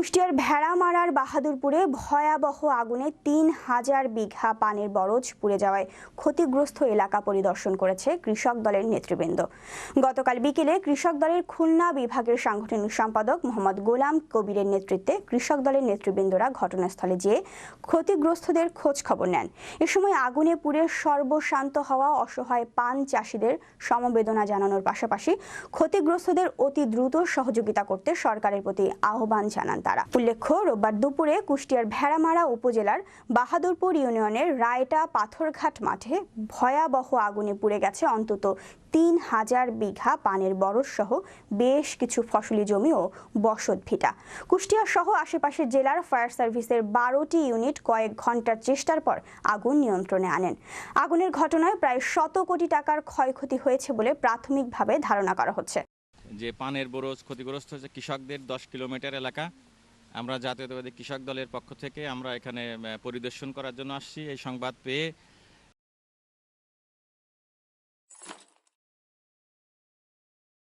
কুষ্টিয়ার ভেড়ামারার বাহাদুরপুরে ভয়াবহ আগুনে তিন হাজার বিঘা পানের বরজ পুড়ে যাওয়ায় ক্ষতিগ্রস্ত এলাকা পরিদর্শন করেছে কৃষক দলের নেতৃবৃন্দ। গতকাল বিকেলে কৃষক দলের খুলনা বিভাগের সাংগঠনিক সম্পাদক মোহাম্মদ গোলাম কবিরের নেতৃত্বে কৃষক দলের নেতৃবৃন্দরা ঘটনাস্থলে যেয়ে ক্ষতিগ্রস্তদের খোঁজ খবর নেন। এ সময় আগুনে পুড়ে সর্বশান্ত হওয়া অসহায় পান চাষিদের সমবেদনা জানানোর পাশাপাশি ক্ষতিগ্রস্তদের অতি দ্রুত সহযোগিতা করতে সরকারের প্রতি আহ্বান জানান তারা। উল্লেখ্য, রোববার দুপুরে কুষ্টিয়ার ভেড়ামারা উপজেলার বাহাদুরপুর ইউনিয়নের রায়টা পাথরঘাট মাঠে ভয়াবহ আগুনে পুড়ে গেছে অন্তত তিন হাজার বিঘা পানের বরজ সহ বেশ কিছু ফসলি জমি ও বসত ভিটা। কুষ্টিয়া সহ আশেপাশের জেলার ফায়ার সার্ভিসের বারোটি ইউনিট কয়েক ঘণ্টার চেষ্টার পর আগুন নিয়ন্ত্রণে আনেন। আগুনের ঘটনায় প্রায় শত কোটি টাকার ক্ষয়ক্ষতি হয়েছে বলে প্রাথমিকভাবে ধারণা করা হচ্ছে। যে পানের বরজ ক্ষতিগ্রস্ত হয়েছে কৃষকদের দশ কিলোমিটার এলাকা আমরা জাতীয়তাবাদী কৃষক দলের পক্ষ থেকে আমরা এখানে পরিদর্শন করার জন্য আসছি। এই সংবাদ পেয়ে